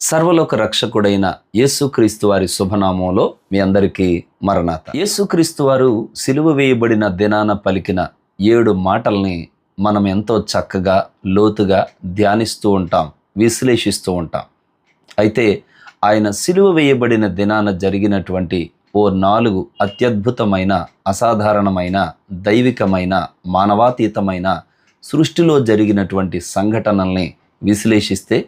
సర్వలోక రక్షకుడైన యేసుక్రీస్తు వారి శుభనామంలో మీ అందరికీ మరణాత. యేసుక్రీస్తు వారు సిలువ వేయబడిన దినాన పలికిన ఏడు మాటల్ని మనం ఎంతో చక్కగా లోతుగా ధ్యానిస్తూ ఉంటాం విశ్లేషిస్తూ ఉంటాం. అయితే ఆయన సిలువ వేయబడిన దినాన జరిగినటువంటి ఓ నాలుగు అత్యద్భుతమైన అసాధారణమైన దైవికమైన మానవాతీతమైన సృష్టిలో జరిగినటువంటి సంఘటనల్ని విశ్లేషిస్తే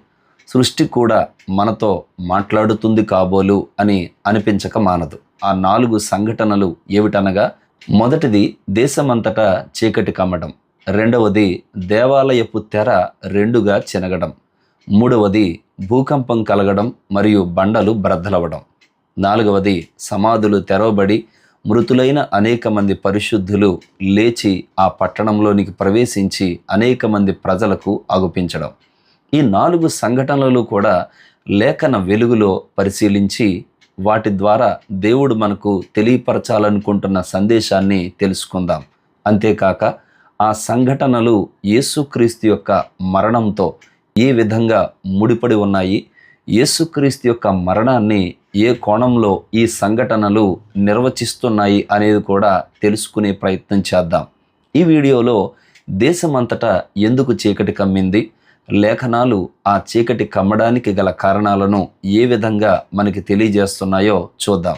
సృష్టి కూడా మనతో మాట్లాడుతుంది కాబోలు అని అనిపించక మానదు. ఆ నాలుగు సంఘటనలు ఏమిటనగా మొదటిది దేశమంతటా చీకటి కమ్మడం రెండవది దేవాలయపు తెర రెండుగా చినగడం మూడవది భూకంపం కలగడం మరియు బండలు బ్రద్దలవడం నాలుగవది సమాధులు తెరవబడి మృతులైన అనేక మంది పరిశుద్ధులు లేచి ఆ పట్టణంలోనికి ప్రవేశించి అనేక మంది ప్రజలకు అగుపించడం. ఈ నాలుగు సంఘటనలు కూడా లేఖన వెలుగులో పరిశీలించి వాటి ద్వారా దేవుడు మనకు తెలియపరచాలనుకుంటున్న సందేశాన్ని తెలుసుకుందాం. అంతేకాక ఆ సంఘటనలు యేసుక్రీస్తు యొక్క మరణంతో ఏ విధంగా ముడిపడి ఉన్నాయి యేసుక్రీస్తు యొక్క మరణాన్ని ఏ కోణంలో ఈ సంఘటనలు నిర్వచిస్తున్నాయి అనేది కూడా తెలుసుకునే ప్రయత్నం చేద్దాం. ఈ వీడియోలో దేశమంతటా ఎందుకు చీకటి కమ్మింది లేఖనాలు ఆ చీకటి కమ్మడానికి గల కారణాలను ఏ విధంగా మనకి తెలియజేస్తున్నాయో చూద్దాం.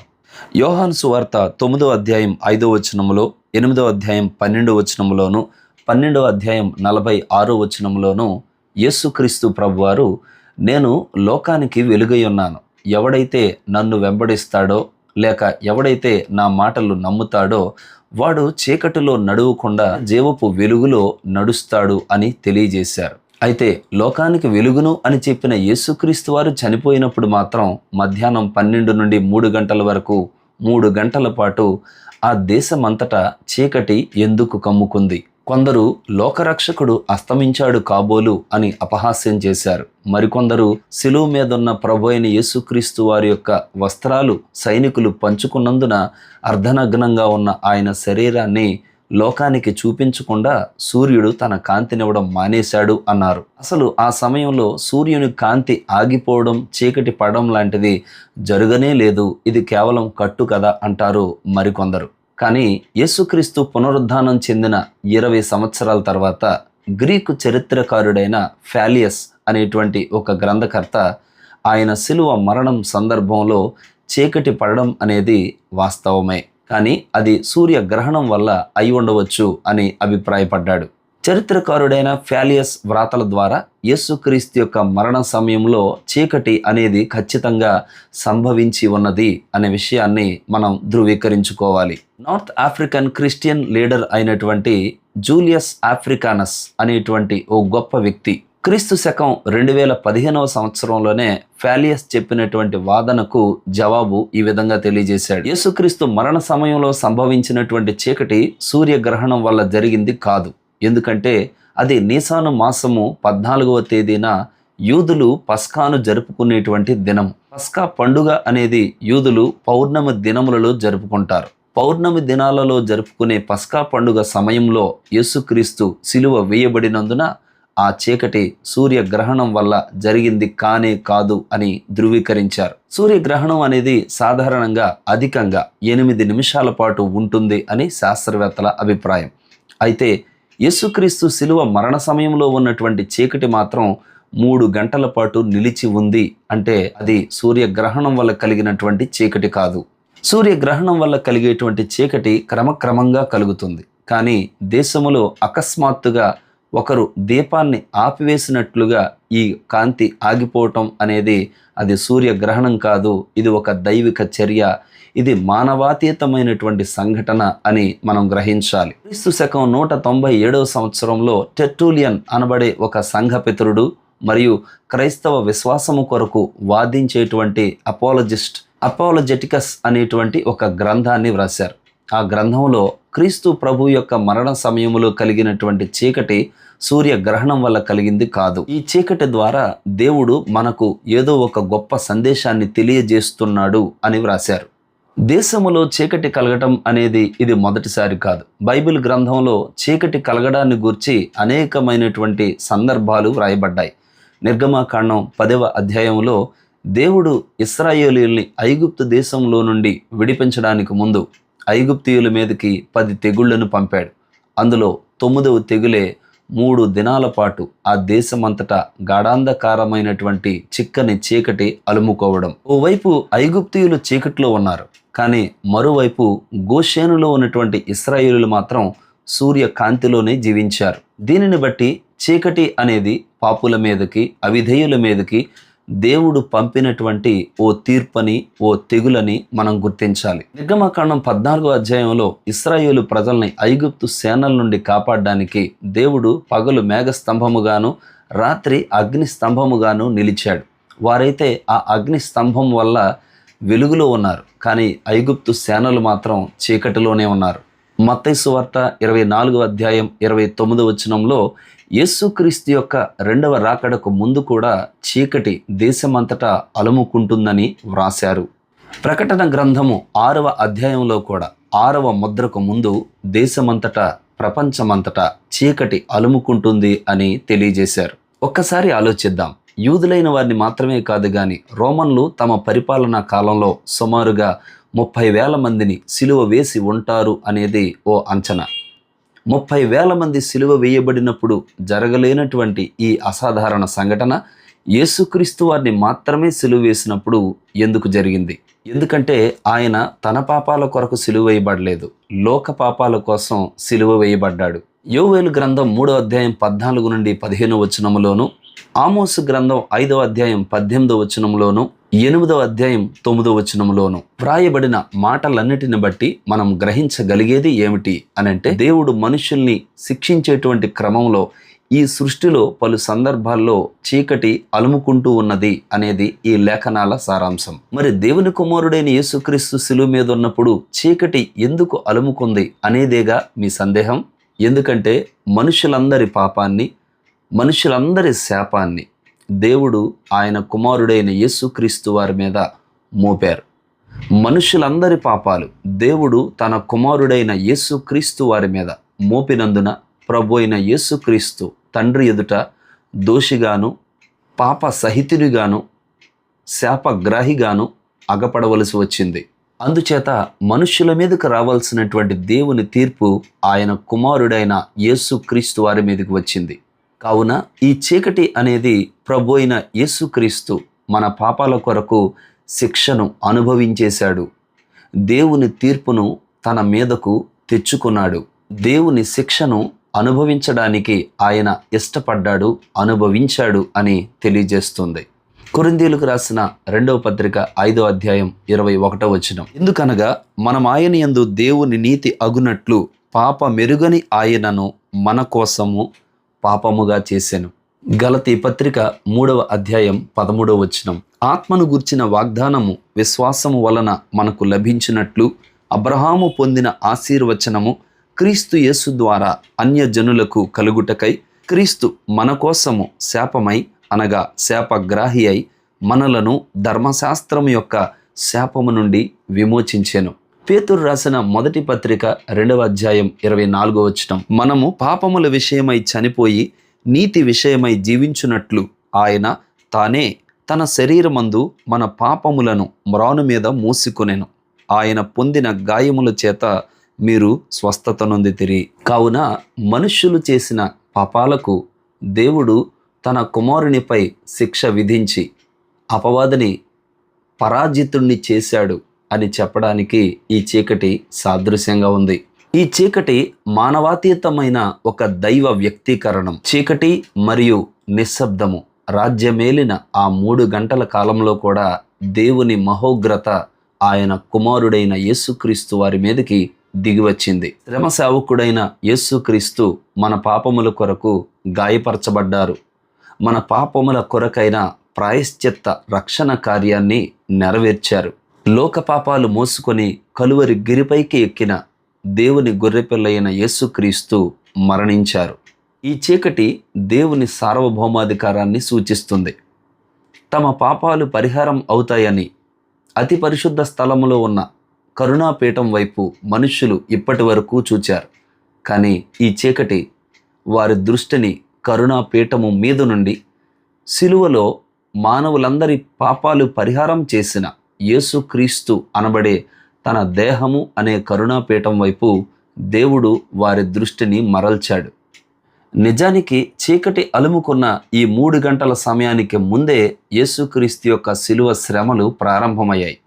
యోహాన్ సువార్త తొమ్మిదో అధ్యాయం ఐదో వచనములో ఎనిమిదో అధ్యాయం పన్నెండో వచనములోను పన్నెండో అధ్యాయం నలభై ఆరో వచనములోను యేసుక్రీస్తు ప్రభువారు నేను లోకానికి వెలుగై ఉన్నాను. ఎవడైతే నన్ను వెంబడిస్తాడో లేక ఎవడైతే నా మాటలు నమ్ముతాడో వాడు చీకటిలో నడువకుండా జీవపు వెలుగులో నడుస్తాడు అని తెలియజేశారు. అయితే లోకానికి వెలుగును అని చెప్పిన యేసుక్రీస్తు వారు చనిపోయినప్పుడు మాత్రం మధ్యాహ్నం పన్నెండు నుండి మూడు గంటల వరకు మూడు గంటల పాటు ఆ దేశమంతటా చీకటి ఎందుకు కమ్ముకుంది? కొందరు లోకరక్షకుడు అస్తమించాడు కాబోలు అని అపహాస్యం చేశారు. మరికొందరు శిలువు మీదున్న ప్రభు అయిన యేసుక్రీస్తు వారి యొక్క వస్త్రాలు సైనికులు పంచుకున్నందున అర్ధనగ్నంగా ఉన్న ఆయన శరీరాన్ని లోకానికి చూపించకుండా సూర్యుడు తన కాంతినివ్వడం మానేశాడు అన్నారు. అసలు ఆ సమయంలో సూర్యుని కాంతి ఆగిపోవడం చీకటి పడడం లాంటిది జరగనే లేదు. ఇది కేవలం కట్టు కదా అంటారు మరికొందరు. కానీ యేసుక్రీస్తు పునరుద్ధానం చెందిన ఇరవై సంవత్సరాల తర్వాత గ్రీకు చరిత్రకారుడైన ఫాలియస్ అనేటువంటి ఒక గ్రంథకర్త ఆయన శిలువ మరణం సందర్భంలో చీకటి పడడం అనేది వాస్తవమే. కానీ అది సూర్య గ్రహణం వల్ల అయి ఉండవచ్చు అని అభిప్రాయపడ్డాడు. చరిత్రకారుడైన ఫ్యాలియస్ వ్రాతల ద్వారా యేసుక్రీస్తు యొక్క మరణ సమయంలో చీకటి అనేది ఖచ్చితంగా సంభవించి ఉన్నది అనే విషయాన్ని మనం ధృవీకరించుకోవాలి. నార్త్ ఆఫ్రికన్ క్రిస్టియన్ లీడర్ అయినటువంటి జూలియస్ ఆఫ్రికానస్ అనేటువంటి ఓ గొప్ప వ్యక్తి. క్రీస్తు శకం రెండు వేల పదిహేనవ సంవత్సరంలోనే ఫాలియస్ చెప్పినటువంటి వాదనకు జవాబు ఈ విధంగా తెలియజేశాడు. యేసుక్రీస్తు మరణ సమయంలో సంభవించినటువంటి చీకటి సూర్యగ్రహణం వల్ల జరిగింది కాదు. ఎందుకంటే అది నీసాను మాసము పద్నాలుగవ తేదీన యూదులు పస్కాను జరుపుకునేటువంటి దినం. పస్కా పండుగ అనేది యూదులు పౌర్ణమి దినములలో జరుపుకుంటారు. పౌర్ణమి దినాలలో జరుపుకునే పస్కా పండుగ సమయంలో యేసుక్రీస్తు సిలువ వేయబడినందున ఆ చీకటి సూర్యగ్రహణం వల్ల జరిగింది కానే కాదు అని ధృవీకరించారు. సూర్యగ్రహణం అనేది సాధారణంగా అధికంగా ఎనిమిది నిమిషాల పాటు ఉంటుంది అని శాస్త్రవేత్తల అభిప్రాయం. అయితే యేసుక్రీస్తు శిలువ మరణ సమయంలో ఉన్నటువంటి చీకటి మాత్రం మూడు గంటల పాటు నిలిచి ఉంది అంటే అది సూర్యగ్రహణం వల్ల కలిగినటువంటి చీకటి కాదు. సూర్యగ్రహణం వల్ల కలిగేటువంటి చీకటి క్రమక్రమంగా కలుగుతుంది. కానీ దేశములో అకస్మాత్తుగా ఒకరు దీపాన్ని ఆపివేసినట్లుగా ఈ కాంతి ఆగిపోవటం అనేది అది సూర్యగ్రహణం కాదు ఇది ఒక దైవిక చర్య ఇది మానవాతీతమైనటువంటి సంఘటన అని మనం గ్రహించాలి. క్రీస్తు శకం నూట తొంభై ఏడవ సంవత్సరంలో టెట్టూలియన్ అనబడే ఒక సంఘపితరుడు మరియు క్రైస్తవ విశ్వాసము కొరకు వాదించేటువంటి అపోలజిస్ట్ అపోలజెటికస్ అనేటువంటి ఒక గ్రంథాన్ని వ్రాశారు. ఆ గ్రంథంలో క్రీస్తు ప్రభు యొక్క మరణ సమయంలో కలిగినటువంటి చీకటి సూర్యగ్రహణం వల్ల కలిగింది కాదు. ఈ చీకటి ద్వారా దేవుడు మనకు ఏదో ఒక గొప్ప సందేశాన్ని తెలియజేస్తున్నాడు అని వ్రాశారు. దేశములో చీకటి కలగటం అనేది ఇది మొదటిసారి కాదు. బైబిల్ గ్రంథంలో చీకటి కలగడాన్ని గూర్చి అనేకమైనటువంటి సందర్భాలు వ్రాయబడ్డాయి. నిర్గమాకాండం పదవ అధ్యాయంలో దేవుడు ఇస్రాయేలీల్ని ఐగుప్తు దేశంలో నుండి విడిపించడానికి ముందు ఐగుప్తీయుల మీదకి పది తెగుళ్ళను పంపాడు. అందులో తొమ్మిదవ తెగులే మూడు దినాల పాటు ఆ దేశమంతటా గాఢాంధకారమైనటువంటి చిక్కని చీకటి అలుముకోవడం. ఓవైపు ఐగుప్తియులు చీకట్లో ఉన్నారు. కానీ మరోవైపు గోషేనులో ఉన్నటువంటి ఇస్రాయిలు మాత్రం సూర్య కాంతిలోనే జీవించారు. దీనిని బట్టి చీకటి అనేది పాపుల మీదకి అవిధేయుల మీదకి దేవుడు పంపినటువంటి ఓ తీర్పని ఓ తెగులని మనం గుర్తించాలి. నిర్గమకాండం పద్నాలుగో అధ్యాయంలో ఇస్రాయేలు ప్రజల్ని ఐగుప్తు సేనల నుండి కాపాడడానికి దేవుడు పగలు మేఘస్తంభముగాను రాత్రి అగ్ని స్తంభముగాను నిలిచాడు. వారైతే ఆ అగ్ని స్తంభం వల్ల వెలుగులో ఉన్నారు. కానీ ఐగుప్తు సేనలు మాత్రం చీకటిలోనే ఉన్నారు. మత్తైసు వార్త ఇరవై నాలుగు అధ్యాయం ఇరవై తొమ్మిది వచనంలో యేసుక్రీస్తు యొక్క రెండవ రాకడకు ముందు కూడా చీకటి దేశమంతటా అలుముకుంటుందని వ్రాశారు. ప్రకటన గ్రంథము ఆరవ అధ్యాయంలో కూడా ఆరవ ముద్రకు ముందు దేశమంతటా ప్రపంచమంతటా చీకటి అలుముకుంటుంది అని తెలియజేశారు. ఒక్కసారి ఆలోచిద్దాం. యూదులైన వారిని మాత్రమే కాదు కానీ రోమన్లు తమ పరిపాలనా కాలంలో సుమారుగా ముప్పై వేల మందిని సిలువ వేసి ఉంటారు అనేది ఓ అంచనా. ముప్పై వేల మంది సిలువ వేయబడినప్పుడు జరగలేనటువంటి ఈ అసాధారణ సంఘటన యేసుక్రీస్తు వారిని మాత్రమే సిలువ వేసినప్పుడు ఎందుకు జరిగింది? ఎందుకంటే ఆయన తన పాపాల కొరకు సిలువ వేయబడలేదు. లోక పాపాల కోసం సిలువ వేయబడ్డాడు. యోవేలు గ్రంథం మూడో అధ్యాయం పద్నాలుగు నుండి పదిహేను వచనములోను ఆమోసు గ్రంథం ఐదవ అధ్యాయం పద్దెనిమిదో వచనంలోను ఎనిమిదవ అధ్యాయం తొమ్మిదవ వచనంలోను వ్రాయబడిన మాటలన్నిటిని బట్టి మనం గ్రహించగలిగేది ఏమిటి అని అంటే దేవుడు మనుషుల్ని శిక్షించేటువంటి క్రమంలో ఈ సృష్టిలో పలు సందర్భాల్లో చీకటి అలుముకుంటూ ఉన్నది అనేది ఈ లేఖనాల సారాంశం. మరి దేవుని కుమారుడైన యేసుక్రీస్తు శిలువు మీద ఉన్నప్పుడు చీకటి ఎందుకు అలుముకుంది అనేదేగా మీ సందేహం? ఎందుకంటే మనుషులందరి పాపాన్ని మనుషులందరి శాపాన్ని దేవుడు ఆయన కుమారుడైన యేసుక్రీస్తు వారి మీద మోపారు. మనుషులందరి పాపాలు దేవుడు తన కుమారుడైన యేసుక్రీస్తు వారి మీద మోపినందున ప్రభు అయిన యేసుక్రీస్తు తండ్రి ఎదుట దోషిగాను పాప సహితునిగాను శాపగ్రాహిగాను అగపడవలసి వచ్చింది. అందుచేత మనుష్యుల మీదకు రావాల్సినటువంటి దేవుని తీర్పు ఆయన కుమారుడైన యేసుక్రీస్తు వారి మీదకి వచ్చింది. కావున ఈ చీకటి అనేది ప్రభు అయిన యేసుక్రీస్తు మన పాపాల కొరకు శిక్షను అనుభవించేశాడు. దేవుని తీర్పును తన మీదకు తెచ్చుకున్నాడు. దేవుని శిక్షను అనుభవించడానికి ఆయన ఇష్టపడ్డాడు అనుభవించాడు అని తెలియజేస్తుంది. కొరిందీలకు రాసిన రెండవ పత్రిక ఐదో అధ్యాయం ఇరవై ఒకటో వచనం. ఎందుకనగా మనం ఆయన యందు దేవుని నీతి అగునట్లు పాప మెరుగని ఆయనను మన కోసము పాపముగా చేశాను గలతీ పత్రిక మూడవ అధ్యాయం పదమూడవ వచనం. ఆత్మను గుర్చిన వాగ్దానము విశ్వాసము వలన మనకు లభించినట్లు అబ్రహాము పొందిన ఆశీర్వచనము క్రీస్తు యేసు ద్వారా అన్యజనులకు కలుగుటకై క్రీస్తు మన కోసము శాపమై అనగా శాపగ్రాహి అయి మనలను ధర్మశాస్త్రం యొక్క శాపము నుండి విమోచించెను. పేతురు రాసిన మొదటి పత్రిక రెండవ అధ్యాయం ఇరవై నాలుగో వచనం. మనము పాపముల విషయమై చనిపోయి నీతి విషయమై జీవించున్నట్లు ఆయన తానే తన శరీరమందు మన పాపములను మ్రాను మీద మూసుకునేను. ఆయన పొందిన గాయముల చేత మీరు స్వస్థత నొందితిరి. కావున మనుష్యులు చేసిన పాపాలకు దేవుడు తన కుమారునిపై శిక్ష విధించి అపవాదిని పరాజితుణ్ణి చేశాడు అని చెప్పడానికి ఈ చీకటి సాదృశ్యంగా ఉంది. ఈ చీకటి మానవాతీతమైన ఒక దైవ వ్యక్తీకరణం. చీకటి మరియు నిశ్శబ్దము రాజ్యమేలిన ఆ మూడు గంటల కాలంలో కూడా దేవుని మహోగ్రత ఆయన కుమారుడైన యేసుక్రీస్తు వారి మీదకి దిగివచ్చింది. శ్రమ సేవకుడైన యేసుక్రీస్తు మన పాపముల కొరకు గాయపరచబడ్డారు. మన పాపముల కొరకైన ప్రాయశ్చిత్త రక్షణ కార్యాన్ని నెరవేర్చారు. లోక పాపాలు మోసుకొని కలువరి గిరిపైకి ఎక్కిన దేవుని గొర్రెపిల్లైన యేసుక్రీస్తు మరణించారు. ఈ చీకటి దేవుని సార్వభౌమాధికారాన్ని సూచిస్తుంది. తమ పాపాలు పరిహారం అవుతాయని అతి పరిశుద్ధ స్థలములో ఉన్న కరుణాపీఠం వైపు మనుష్యులు ఇప్పటి వరకు చూచారు. కానీ ఈ చీకటి వారి దృష్టిని కరుణాపీఠము మీద నుండి సిలువలో మానవులందరి పాపాలు పరిహారం చేసిన యేసుక్రీస్తు అనబడే తన దేహము అనే కరుణాపీఠం వైపు దేవుడు వారి దృష్టిని మరల్చాడు. నిజానికి చీకటి అలుముకున్న ఈ మూడు గంటల సమయానికి ముందే యేసుక్రీస్తు యొక్క శిలువ శ్రమలు ప్రారంభమయ్యాయి.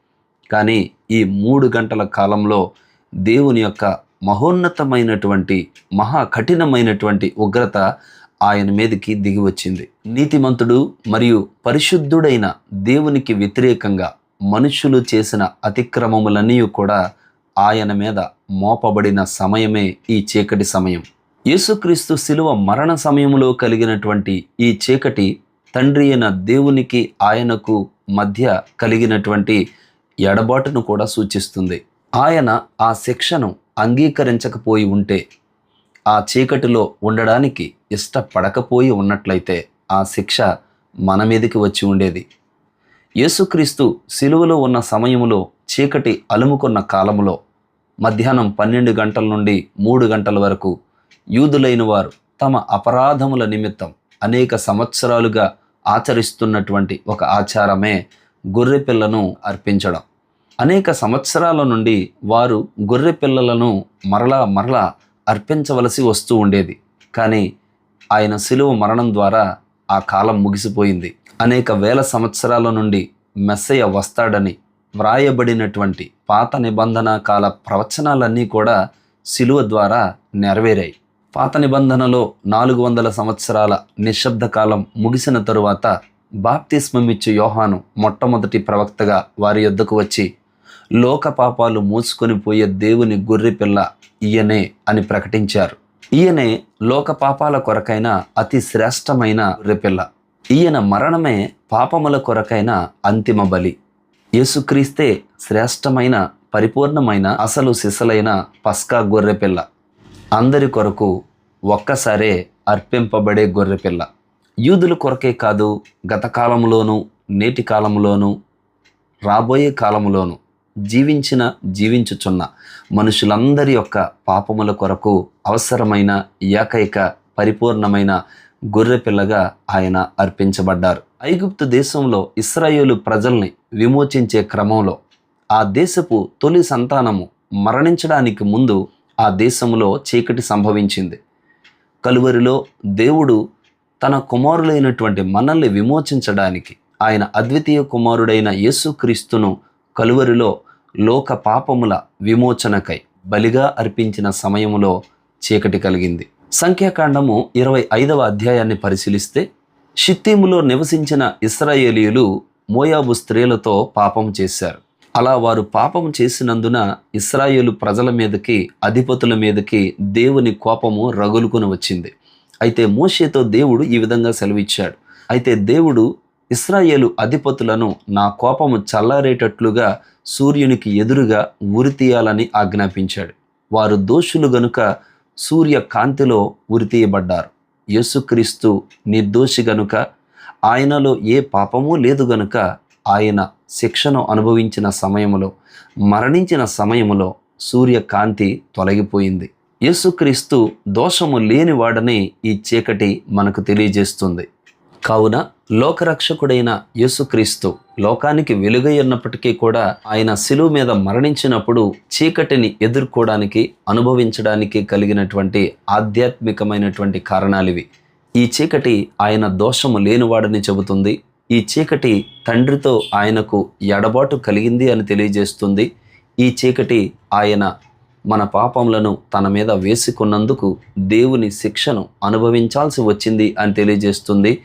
కానీ ఈ మూడు గంటల కాలంలో దేవుని యొక్క మహోన్నతమైనటువంటి మహా కఠినమైనటువంటి ఉగ్రత ఆయన మీదకి దిగి వచ్చింది నీతిమంతుడు మరియు పరిశుద్ధుడైన దేవునికి వ్యతిరేకంగా మనుషులు చేసిన అతిక్రమములన్నీ కూడా ఆయన మీద మోపబడిన సమయమే ఈ చీకటి సమయం. యేసుక్రీస్తు శిలువ మరణ సమయంలో కలిగినటువంటి ఈ చీకటి తండ్రి అయిన దేవునికి ఆయనకు మధ్య కలిగినటువంటి ఎడబాటును కూడా సూచిస్తుంది. ఆయన ఆ శిక్షను అంగీకరించకపోయి ఉంటే ఆ చీకటిలో ఉండడానికి ఇష్టపడకపోయి ఉన్నట్లయితే ఆ శిక్ష మన మీదకి వచ్చి ఉండేది. యేసుక్రీస్తు సిలువలో ఉన్న సమయంలో చీకటి అలుముకున్న కాలంలో మధ్యాహ్నం పన్నెండు గంటల నుండి మూడు గంటల వరకు యూదులైన వారు తమ అపరాధముల నిమిత్తం అనేక సంవత్సరాలుగా ఆచరిస్తున్నటువంటి ఒక ఆచారమే గొర్రె పిల్లను అర్పించడం. అనేక సంవత్సరాల నుండి వారు గొర్రె పిల్లలను మరలా మరలా అర్పించవలసి వస్తూ ఉండేది. కానీ ఆయన శిలువ మరణం ద్వారా ఆ కాలం ముగిసిపోయింది. అనేక వేల సంవత్సరాల నుండి మెస్సయ్య వస్తాడని వ్రాయబడినటువంటి పాత నిబంధన కాల ప్రవచనాలన్నీ కూడా శిలువ ద్వారా నెరవేరాయి. పాత నిబంధనలో నాలుగు వందల సంవత్సరాల నిశ్శబ్ద కాలం ముగిసిన తరువాత బాప్తిస్మమిచ్చు యోహాను మొట్టమొదటి ప్రవక్తగా వారి యొద్దకు వచ్చి లోక పాపాలు మూసుకొని పోయే దేవుని గొర్రె పిల్ల ఈయనే అని ప్రకటించారు. ఈయనే లోక పాపాల కొరకైన అతి శ్రేష్టమైన గొర్రెపిల్ల ఈయన మరణమే పాపముల కొరకైన అంతిమ బలి. యేసుక్రీస్తే శ్రేష్టమైన పరిపూర్ణమైన అసలు సిసలైన పస్కా గొర్రెపిల్ల అందరి కొరకు ఒక్కసారే అర్పింపబడే గొర్రెపిల్ల యూదుల కొరకే కాదు గత కాలంలోనూ నేటి కాలంలోనూ రాబోయే కాలంలోనూ జీవించిన జీవించుచున్న మనుషులందరి యొక్క పాపముల కొరకు అవసరమైన ఏకైక పరిపూర్ణమైన గొర్రెపిల్లగా ఆయన అర్పించబడ్డారు. ఐగుప్తు దేశంలో ఇస్రాయేలు ప్రజల్ని విమోచించే క్రమంలో ఆ దేశపు తొలి సంతానము మరణించడానికి ముందు ఆ దేశంలో చీకటి సంభవించింది. కలువరిలో దేవుడు తన కుమారులైనటువంటి మనల్ని విమోచించడానికి ఆయన అద్వితీయ కుమారుడైన యేసుక్రీస్తును కలువరిలో లోక పాపముల విమోచనకై బలిగా అర్పించిన సమయములో చీకటి కలిగింది. సంఖ్యాకాండము ఇరవై ఐదవ అధ్యాయాన్ని పరిశీలిస్తే షిత్తీములో నివసించిన ఇస్రాయేలీలు మోయాబు స్త్రీలతో పాపం చేశారు. అలా వారు పాపం చేసినందున ఇస్రాయేలు ప్రజల మీదకి అధిపతుల మీదకి దేవుని కోపము రగులుకుని వచ్చింది. అయితే మోషేతో దేవుడు ఈ విధంగా సెలవిచ్చాడు. అయితే దేవుడు ఇస్రాయేలు అధిపతులను నా కోపము చల్లారేటట్లుగా సూర్యునికి ఎదురుగా ఉరితీయాలని ఆజ్ఞాపించాడు. వారు దోషులు గనుక సూర్య కాంతిలో ఉరితీయబడ్డారు. యేసుక్రీస్తు నిర్దోషి గనుక ఆయనలో ఏ పాపమూ లేదు గనుక ఆయన శిక్షను అనుభవించిన సమయంలో మరణించిన సమయంలో సూర్యకాంతి తొలగిపోయింది. యేసుక్రీస్తు దోషము లేనివాడని ఈ చీకటి మనకు తెలియజేస్తుంది. కావున లోకరక్షకుడైన యేసుక్రీస్తు లోకానికి వెలుగై ఉన్నప్పటికీ కూడా ఆయన శిలువు మీద మరణించినప్పుడు చీకటిని ఎదుర్కోవడానికి అనుభవించడానికి కలిగినటువంటి ఆధ్యాత్మికమైనటువంటి కారణాలివి. ఈ చీకటి ఆయన దోషము లేనివాడని చెబుతుంది. ఈ చీకటి తండ్రితో ఆయనకు ఎడబాటు కలిగింది అని తెలియజేస్తుంది. ఈ చీకటి ఆయన మన పాపములను తన మీద వేసుకున్నందుకు దేవుని శిక్షను అనుభవించాల్సి వచ్చింది అని తెలియజేస్తుంది.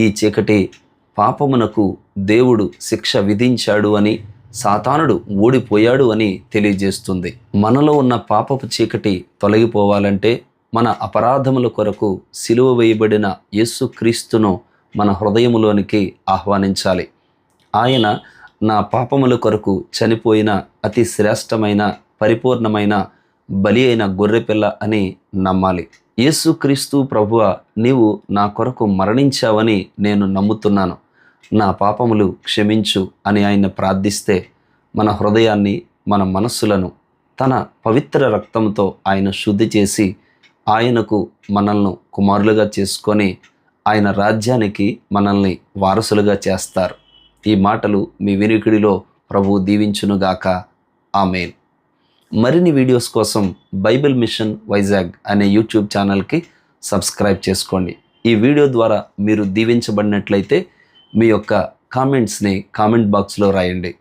ఈ చీకటి పాపమునకు దేవుడు శిక్ష విధించాడు అని సాతానుడు ఓడిపోయాడు అని తెలియజేస్తుంది. మనలో ఉన్న పాపపు చీకటి తొలగిపోవాలంటే మన అపరాధముల కొరకు సిలువ వేయబడిన యేసుక్రీస్తును మన హృదయములోనికి ఆహ్వానించాలి. ఆయన నా పాపముల కొరకు చనిపోయిన అతి శ్రేష్టమైన పరిపూర్ణమైన బలి అయిన గొర్రెపిల్ల అని నమ్మాలి. యేసుక్రీస్తు ప్రభువ నీవు నా కొరకు మరణించావని నేను నమ్ముతున్నాను. నా పాపములు క్షమించు అని ఆయన ప్రార్థిస్తే మన హృదయాన్ని మన మనస్సులను తన పవిత్ర రక్తంతో ఆయన శుద్ధి చేసి ఆయనకు మనల్ని కుమారులుగా చేసుకొని ఆయన రాజ్యానికి మనల్ని వారసులుగా చేస్తారు. ఈ మాటలు మీ వినికిడిలో ప్రభు దీవించునుగాక. ఆమెన్. మరిన్ని వీడియోస్ కోసం బైబిల్ మిషన్ వైజాగ్ అనే యూట్యూబ్ ఛానల్కి సబ్స్క్రైబ్ చేసుకోండి. ఈ వీడియో ద్వారా మీరు దీవించబడినట్లయితే మీ యొక్క కామెంట్స్ని కామెంట్ బాక్స్లో రాయండి.